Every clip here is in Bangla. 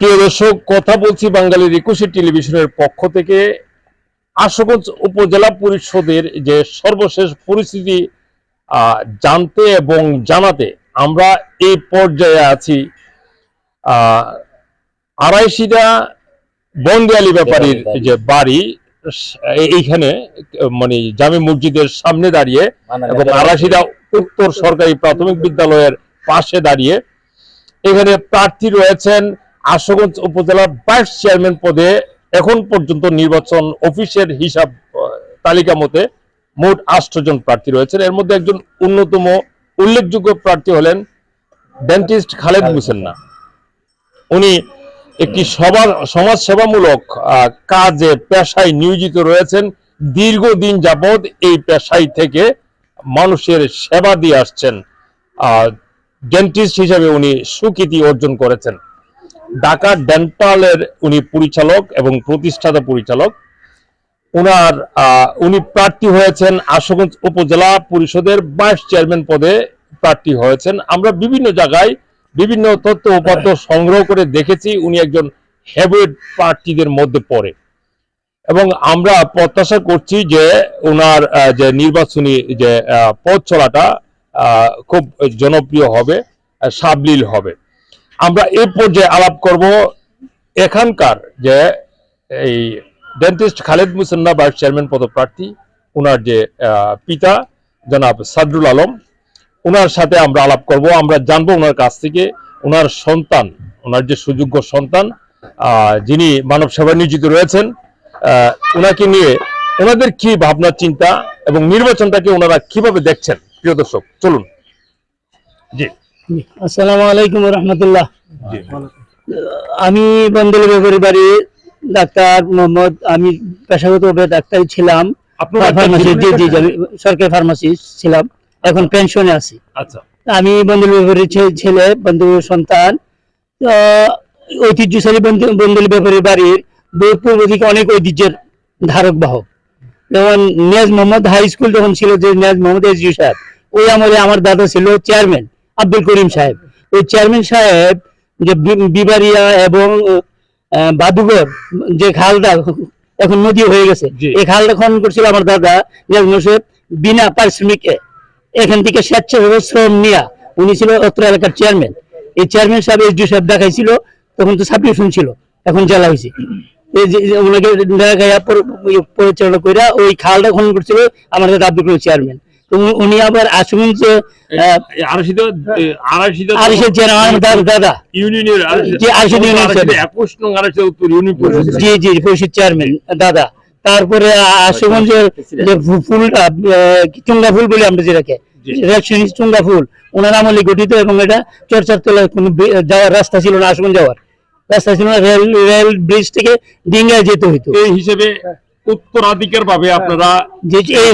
প্রিয় দর্শক কথা বলছি বাঙালির একুশে টেলিভিশনের পক্ষ থেকে। আশুগঞ্জ উপজেলা পরিষদের যে সর্বশেষ পরিস্থিতি জানতে এবং জানাতে আমরা এই পর্যায়ে আছি। আহ, আড়াইশিটা বন্দিয়ালি ব্যাপারীর যে বাড়ি এইখানে মানে জামে মসজিদের সামনে দাঁড়িয়ে এবং আড়াইশিটা উত্তর সরকারি প্রাথমিক বিদ্যালয়ের পাশে দাঁড়িয়ে এখানে প্রার্থী রয়েছেন আশুগঞ্জ উপজেলার ভাইস চেয়ারম্যান পদে এখন পর্যন্ত নির্বাচন অফিসের হিসাব তালিকা মতে মোট জন প্রার্থী রয়েছেন। এর মধ্যে একজন অন্যতম উল্লেখযোগ্য প্রার্থী হলেন ডেন্টিস্ট খালেদ মুসেন্না উনি একটি সবার সমাজ সেবামূলক কাজে পেশায় নিয়োজিত রয়েছেন। দীর্ঘদিন যাবৎ এই পেশায় থেকে মানুষের সেবা দিয়ে আসছেন। আহ, ডেন্টিস্ট হিসাবে উনি সুখ্যাতি অর্জন করেছেন। ঢাকা ডেন্টালের উনি পরিচালক এবং প্রতিষ্ঠাতা পরিচালক। আহ, উনি প্রার্থী হয়েছেন আশুগঞ্জ উপজেলা পরিষদের ভাইস চেয়ারম্যান পদে প্রার্থী হয়েছেন। আমরা বিভিন্ন জায়গায় বিভিন্ন তথ্য উপাত্ত সংগ্রহ করে দেখেছি উনি একজন হেভিওয়েট প্রার্থীদের মধ্যে পড়ে। এবং আমরা প্রত্যাশা করছি যে ওনার যে নির্বাচনী যে পথ চলাটা খুব জনপ্রিয় হবে সাবলীল হবে। আমরা এই পর্যায়ে আলাপ করব এখানকার যে এই dentist Khaled Musanna vice chairman পদপ্রার্থী ওনার যে পিতা, জনাব সাদরুল আলম। ওনার সাথে আমরা আলাপ করব। আমরা জানব ওনার কাছ থেকে ওনার সন্তান ওনার যে সুযোগ্য সন্তান যিনি মানব সেবায় নিয়োজিত রয়েছেন ওনাকে নিয়ে ওনাদের কি ভাবনা, চিন্তা এবং নির্বাচনটাকে ওনারা কীভাবে দেখছেন? প্রিয় দর্শক, চলুন। জি। আসসালামু আলাইকুম রহমতুল্লাহ। আমি বন্দল ব্যাপারী বাড়ি ডাক্তার মোহাম্মদ আমি পেশাগতভাবে ডাক্তার ছিলাম। ফার্মাসি জি জি সরকারি ফার্মাসিস্ট ছিলাম। এখন পেনশনে আছি। আচ্ছা। আমি বন্দল ব্যাপারী ছেলে বন্ধু সন্তান। ঐতিহ্যশালী বন্দল ব্যাপারী বাড়ির পূর্ব থেকে অনেক ঐতিহ্যের ধারক বাহক। যেমন নিয়াজ মোহাম্মদ হাই স্কুল যখন ছিল যে নিয়াজ মোহাম্মদ এসজি সাহেব ওই আমলে আমার দাদা ছিল চেয়ারম্যান আব্দুল করিম সাহেব। ওই চেয়ারম্যান সাহেব যে বিবারিয়া এবং বাদুগর যে খালটা এখন নদী হয়ে গেছে এই খালটা খনন করছিল আমার দাদা বিনা পারিশ্রমিকে। এখান থেকে স্বেচ্ছাভাবে শ্রম নিয়া উনি ছিল অত্র এলাকার চেয়ারম্যান। এই চেয়ারম্যান সাহেব এসডি সাহেব দেখাইছিল তখন তো সাবডিভিশন ছিল এখন জেলা হয়েছে। এই ওনাকে পরিচালনা করে ওই খালটা খনন করছিল আমাদের আব্দুল করিম চেয়ারম্যান। তো উনি- আবার যে চেয়ারম্যান দাদা- ইউনিয়নের জি, জি পরিষদ দাদা। তারপরে আশুগঞ্জের যে ফুলটা চুঙ্গা ফুল বলি আমরা যেটাকে। চুঙ্গা ফুল। ওনার আমলে গঠিত এবং এটা চর্চার তলায় কোনো যাওয়ার রাস্তা ছিল না আশুগঞ্জ যাওয়ার। রাস্তা ছিল না রেল রেল ব্রিজ থেকে ডিঙ্গায় যেতে হইতো। এই হিসেবে উত্তরাধিকার ভাবে আপনারা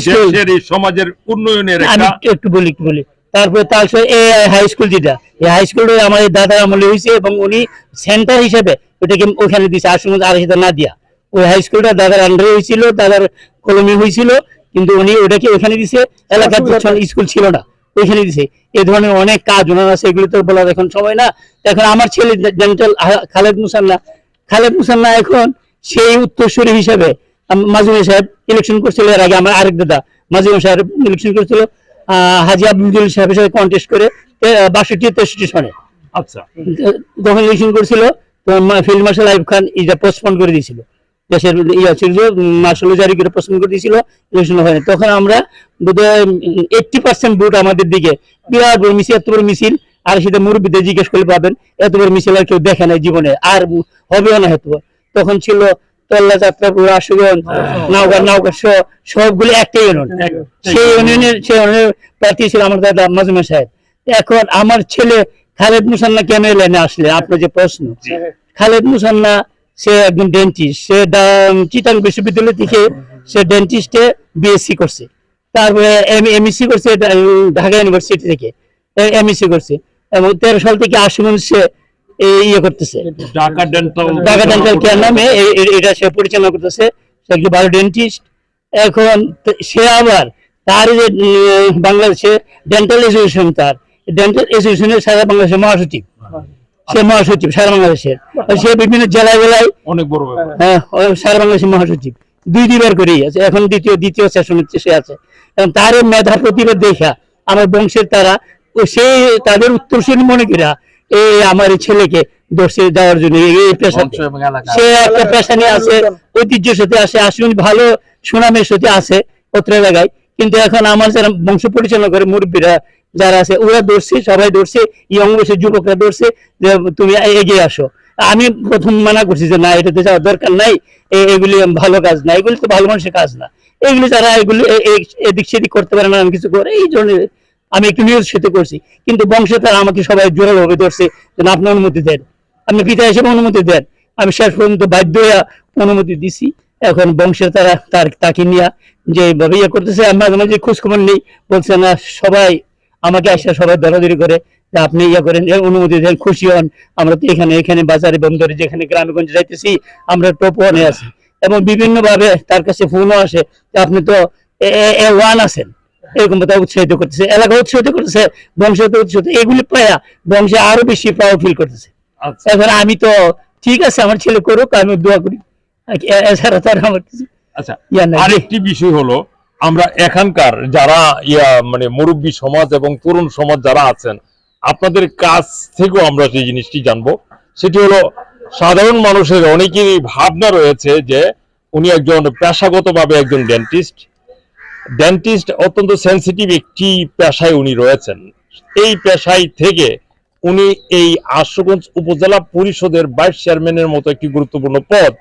স্কুল সমাজের উন্নয়নের আমি একটু- বলি একটু বলি। তারপরে তারপরে এই হাই স্কুল যেটা এই হাই স্কুলটা আমাদের দাদার আমলে হয়েছে এবং উনি সেন্টার হিসেবে ওটাকে ওখানে দিয়েছে আশুগঞ্জ আড়াইশো না দিয়া। ওই হাই স্কুলটা দাদার আন্ডারে হয়েছিল দাদার কলমে হয়েছিল কিন্তু উনি ওটাকে ওখানে দিছে এলাকার স্কুল ছিল না ওইখানে দিছে। এই ধরনের অনেক কাজ ওনার আছে এগুলো তো বলার এখন সময় না। এখন আমার ছেলে জেন্টাল খালেদ মুসান্না খালেদ মুসান্না এখন সেই উত্তরসূরি হিসেবে মাজুমে সাহেব ইলেকশন করছিল এর আগে আমার আরেক দাদা মাজুমে সাহেব ইলেকশন করছিল হাজি আব্দুল সাহেবের সাথে কন্টেস্ট করে বাষট্টি তেষট্টি সনে। আচ্ছা। যখন ইলেকশন করছিল ফিল্ড মার্শাল আইব খান এটা পোস্টপন করে দিয়েছিল। দেশের ইয়ে ছিল মার্শাল জারি করে পোস্টপন করে দিয়েছিল ইলেকশন হয়নি। তখন আমরা বোধহয় এইটটি পার্সেন্ট ভোট আমাদের দিকে বিরাট বড় মিছিল এত বড় মিছিল আর সেটা মুরব্বীদের জিজ্ঞেস করলে পাবেন এত বড় মিছিল আর কেউ দেখে নাই জীবনে আর হবেও না হয়তো। তখন ছিল তল্লা যাত্রা পুরো আশুগঞ্জ নাওগাঁ নাওগাঁ সহ সবগুলো একটাই ইউনিয়ন সেই ইউনিয়নের সেই ইউনিয়নের প্রার্থী ছিল আমার দাদা মাজুমা সাহেব। এখন আমার ছেলে খালেদ মুসান্না কেন এলেন আসলে? আপনার যে প্রশ্ন। খালেদ মুসান্না সে একজন ডেন্টিস্ট সে চিটাং বিশ্ববিদ্যালয় থেকে সে ডেন্টিস্টে বিএসসি করছে। তারপরে এমএসসি করছে এটা, উম, ঢাকা ইউনিভার্সিটি থেকে। এমএসসি করছে। এবং তেরো সাল থেকে আশুগঞ্জ সে ইয়ে করতেছে। Dhaka dental Dhaka dental care নামে এটা সে পরিচালনা করতেছে। সে একজন ভালো ডেন্টিস্ট এখন সে আবার তার যে বাংলাদেশে ডেন্টাল অ্যাসোসিয়েশন তার। ডেন্টাল অ্যাসোসিয়েশনের সারা বাংলাদেশের মহাসচিব। সে মহাসচিব সারা বাংলাদেশের। সে বিভিন্ন জেলায় জেলায় অনেক বড় হ্যাঁ সারা বাংলাদেশের মহাসচিব। দুই দুইবার করেই আছে। এখন দ্বিতীয় দ্বিতীয় সেশন সে আছে। এবং তার মেধা প্রতিভা দেখা। আমার বংশের তারা ও সে তাদের উত্তরসূরি মনে করা এই আমার ছেলেকে দর্শে দেওয়ার জন্য এই- পেশাতে। সে একটা পেশা নিয়ে আছে ঐতিহ্যের সাথে আসলে ভালো সুনামের সাথে আছে পত্র এলাকায়। কিন্তু এখন আমার যারা বংশ পরিচালনা করে মুরব্বীরা যারা আছে ওরা ধরছে সবাই ধরছে ইয়ং যুবকরা ধরছে যে তুমি এগিয়ে আসো। আমি প্রথম মানা করছি যে না এটাতে যাওয়ার দরকার নাই এগুলি ভালো কাজ না এগুলি তো ভালো মানুষের কাজ না। এগুলি যারা এগুলি এদিক সেদিক করতে পারে না কিছু করে এই জন্য আমি একটু নিরুৎসাহিত করছি। কিন্তু বংশে তারা আমাকে সবাই জোরালো ভাবে ধরছে যে না, আপনি অনুমতি দেন। আপনি পিতা হিসেবে অনুমতি দেন। আমি শেষ পর্যন্ত বাধ্য হয়ে অনুমতি দিছি। এখন বংশের তারা তার তাকে নিয়ে যে ইয়ে করতেছে আমি মাঝে মাঝে খোঁজখবর নেই। বলছে না সবাই আমাকে আসে সবাই দরাদরি করে। যে আপনি ইয়ে করেন অনুমতি দেন খুশি হন। আমরা তো এখানে এখানে বাজারে বন্দরে যেখানে গ্রামে গঞ্জে যাইতেছি আমরা টপ ওয়ানে আছি। এবং বিভিন্ন ভাবে তার কাছে ফোনও আসে যে আপনি তো এ ওয়ান আছেন। এরকম তারা উৎসাহিত করতেছে এলাকা উৎসাহিত করতেছে বংশ উৎসাহিত এগুলি পায়া বংশে আরও বেশি প্রাউড ফিল করতেছে। আচ্ছা। এখন আমি তো ঠিক আছে আমার ছেলে করুক আমি দোয়া করি। এছাড়া তার আমার কিছু আচ্ছা আরেকটি বিষয় হলো আমরা এখানকার যারা ইয়া মানে মুরব্বী সমাজ এবং তরুণ সমাজ যারা আছেন আপনাদের কাছ থেকেও আমরা সেই জিনিসটি জানব। সেটি হলো সাধারণ মানুষের অনেকেরই ভাবনা রয়েছে যে উনি একজন পেশাগতভাবে একজন ডেন্টিস্ট ডেন্টিস্ট অত্যন্ত সেন্সিটিভ একটি পেশায় উনি রয়েছেন। এই পেশায় থেকে উনি এই আশুগঞ্জ উপজেলা পরিষদের ভাইস চেয়ারম্যানের মতো একটি গুরুত্বপূর্ণ পদ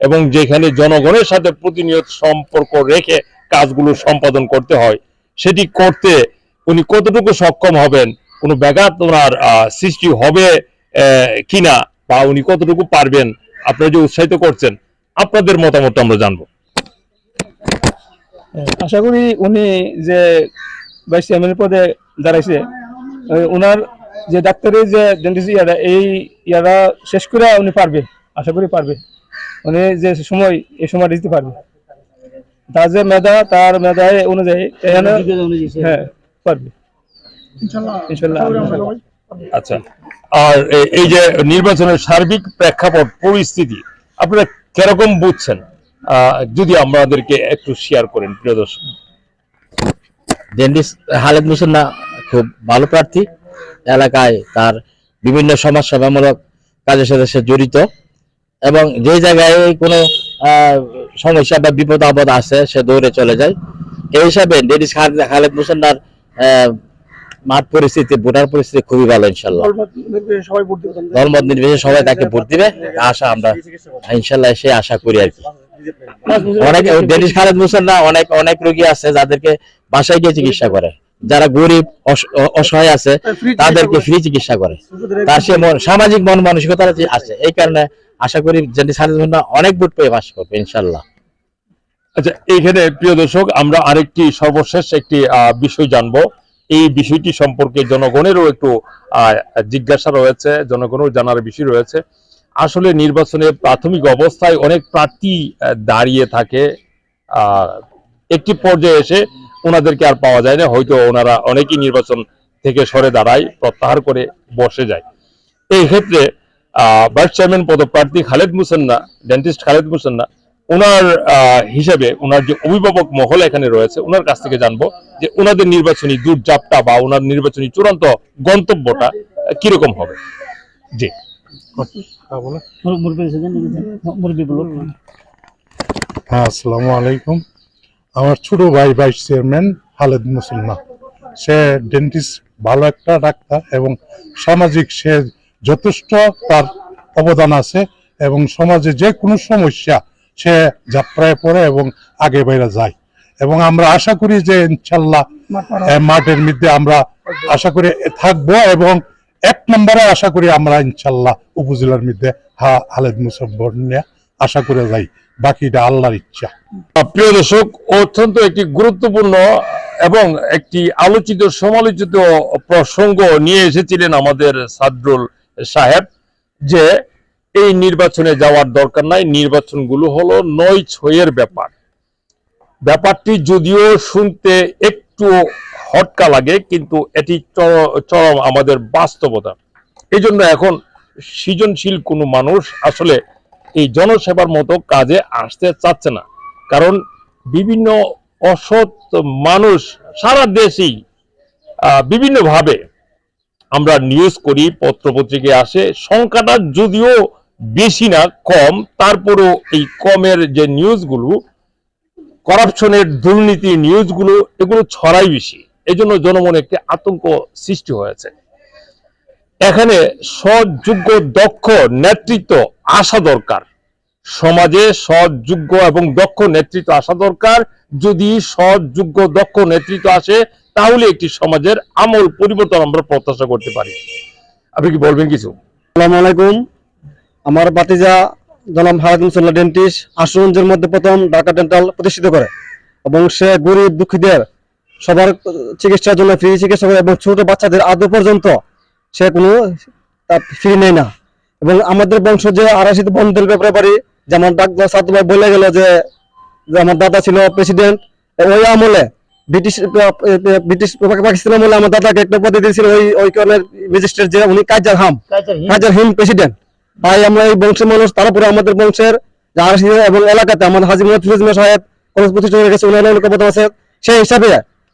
এবং যেখানে জনগণের সাথে প্রতিনিয়ত সম্পর্ক রেখে কাজগুলো সম্পাদন করতে হয়, সেটি করতে উনি কতটুকু সক্ষম হবেন, কোনো ব্যাঘাত ওনার সৃষ্টি হবে কিনা বা উনি কতটুকু পারবেন, আপনারা যে উৎসাহিত করছেন, আপনাদের মতামত আমরা জানব। আশা করি উনি যে ভাইস চেয়ারম্যানের পদে দাঁড়াইছে ওনার যে ডাক্তারের যে ডেন্টিস্ট ইয়ারা এই ইয়ারা শেষ করে উনি পারবে আশা করি পারবে। উনি যে সময় এই সময় দিতে পারবে। তার যে মেধা তার মেধা অনুযায়ী হ্যাঁ পারবে। ইনশাল্লাহ আচ্ছা। আর এই যে নির্বাচনের সার্বিক প্রেক্ষাপট পরিস্থিতি আপনারা কীরকম বুঝছেন? যদি আমাদেরকে একটু শেয়ার করেন প্রিয় দর্শক। ডেন্টিস হালেদ মুসন্না খুব ভালো প্রার্থী। এলাকায় তার বিভিন্ন সমাজ সেবামূলক কাজের সাথে সে জড়িত। এবং যে জায়গায় কোনো সমস্যা বা বিপদ আপদ আছে সে দৌড়ে চলে যায়। এই হিসাবে ডেন্টিস খালেদ মুসন্নার আহ, মাঠ পরিস্থিতি ভোটার পরিস্থিতি খুবই ভালো ইনশাল্লাহ। সবাই ধর্ম নির্বিশেষে সবাই তাকে ভোট দিবে আশা আমরা ইনশাল্লাহ সে আশা করি আর কি। অনেক খালেদ অনেক অনেক রোগী আছে যাদেরকে বাসায় গিয়ে চিকিৎসা করে। যারা গরিব অসহায় আছে তাদেরকে ফ্রি চিকিৎসা করে। তার সে সামাজিক মন মানসিকতা আছে এই কারণে আশা করি ডেনিস খালেদ অনেক ভোট পেয়ে পাশ করবে ইনশাল্লাহ আচ্ছা এইখানে প্রিয় দর্শক আমরা আরেকটি সর্বশেষ একটি আহ, বিষয় জানব। এই বিষয়টি সম্পর্কে জনগণেরও একটু আহ, জিজ্ঞাসা রয়েছে জনগণের জানার বিষয় রয়েছে। আসলে নির্বাচনে প্রাথমিক অবস্থায় অনেক প্রার্থী দাঁড়িয়ে থাকে। একটি পর্যায়ে এসে ওনাদেরকে আর পাওয়া যায় না, হয়তো ওনারা অনেকেই নির্বাচন থেকে সরে দাঁড়ায়, প্রত্যাহার করে বসে যায়। এই ক্ষেত্রে ভাইস চেয়ারম্যান পদপ্রার্থী খালেদ মুসান্না, ডেন্টিস্ট খালেদ মুসান্না, ওনার হিসেবে ওনার যে অভিভাবক মহল এখানে রয়েছে, ওনার কাছ থেকে জানব যে ওনাদের নির্বাচনী দূরযাত্রা বা ওনার নির্বাচনী চূড়ান্ত গন্তব্যটা কীরকম হবে। জি। হ্যাঁ আমার ছোট ভাই ভাইস চেয়ারম্যান খালেদ মুসলমা সে ডেন্টিস্ট ভালো একটা ডাক্তার এবং সামাজিক সে যথেষ্ট তার অবদান আছে এবং সমাজে যে কোনো সমস্যা সে যাত্রায় পড়ে এবং আগে বাইরে যায়। এবং আমরা আশা করি যে ইনশাল্লাহ মাঠের মধ্যে আমরা আশা করি থাকব এবং এক নম্বরে আশা করি আমরা ইনশাল্লাহ উপজেলার মধ্যে হা খালেদ মুসব্বর নিয়ে আশা করে যাই। বাকিটা আল্লাহর ইচ্ছা। প্রিয় দর্শক, অত্যন্ত একটি গুরুত্বপূর্ণ এবং একটি আলোচিত, সমালোচিত প্রসঙ্গ নিয়ে এসেছিলেন আমাদের সাদরুল সাহেব যে এই নির্বাচনে যাওয়ার দরকার নাই, নির্বাচনগুলো হলো নয় ছয়ের ব্যাপার। ব্যাপারটি যদিও শুনতে একটু হটকা লাগে, কিন্তু এটি চর- চরম আমাদের বাস্তবতা। এই জন্য এখন সৃজনশীল কোনো মানুষ আসলে এই জনসেবার মতো কাজে আসতে চাচ্ছে না। কারণ বিভিন্ন অসৎ মানুষ সারা দেশেই বিভিন্নভাবে আমরা নিউজ করি, পত্রপত্রিকায় আসে, সংখ্যাটা যদিও বেশি না, কম, তারপরেও এই কমের যে নিউজগুলো, করাপশনের দুর্নীতি নিউজগুলো, এগুলো ছড়াই বেশি। এজন্য জনমনে একটি আতঙ্ক সৃষ্টি হয়েছে। এখানে সৎযোগ্য, দক্ষ, নেতৃত্ব আসা দরকার। সমাজে সৎযোগ্য এবং দক্ষ নেতৃত্ব আসা দরকার। যদি সৎযোগ্য, দক্ষ নেতৃত্ব আসে, তাহলে একটি সমাজের আমল পরিবর্তন আমরা প্রত্যাশা করতে পারি। আপনি কি বলবেন কিছু? আসসালামু আলাইকুম। আমার বাতিজা জনাব হারাদ মুসল্লা ডেন্টিস্ট আশুগঞ্জের মধ্যে প্রথম ঢাকা ডেন্টাল প্রতিষ্ঠিত করে এবং সে গরিব দুঃখীদের সবার চিকিৎসার জন্য ফ্রি চিকিৎসা করে এবং ছোট বাচ্চাদের আদৌ পর্যন্ত সে কোনো ফ্রি নেয় না। এবং আমাদের বংশ যে আড়াইশিতে বন্ধের ব্যাপারে পারি যেমন ডাক্তার সাদুভাই বলে গেল যে আমার দাদা ছিল প্রেসিডেন্ট ওই আমলে ব্রিটিশ ব্রিটিশ পাকিস্তান আমলে আমার দাদাকে একটা পদে দিয়েছিল ওই ওই কারণের ম্যাজিস্ট্রেট যে উনি কাজার হাম হাজার হিম প্রেসিডেন্ট তাই আমরা এই বংশের মানুষ তারপরে আমাদের বংশের আরসি এবং এলাকাতে আমাদের হাজি মোহাম্মদ সাহেব কলেজ প্রতিষ্ঠা হয়ে গেছে উনি অনেক আছে। সেই হিসাবে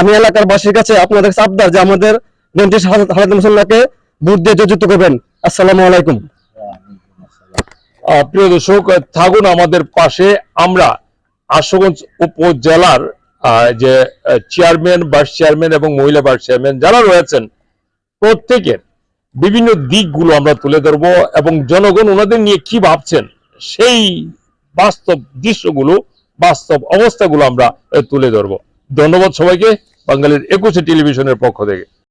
আমি এলাকার বাসীর কাছে আপনাদের কাছে আবদার যে আমাদের ডেন্টিস্ট হারাদ মুসল্লাকে বুথ দিয়ে যোজিত করবেন। আসসালামু আলাইকুম। প্রিয় দর্শক, থাকুন আমাদের পাশে। আমরা আশুগঞ্জ উপজেলার যে চেয়ারম্যান ভাইস চেয়ারম্যান এবং মহিলা ভাইস চেয়ারম্যান যারা রয়েছেন, প্রত্যেকের বিভিন্ন দিকগুলো আমরা তুলে ধরবো এবং জনগণ ওনাদের নিয়ে কি ভাবছেন, সেই বাস্তব দৃশ্যগুলো, বাস্তব অবস্থাগুলো আমরা তুলে ধরবো। ধন্যবাদ সবাইকে। বাঙালির একুশে টেলিভিশনের পক্ষ থেকে।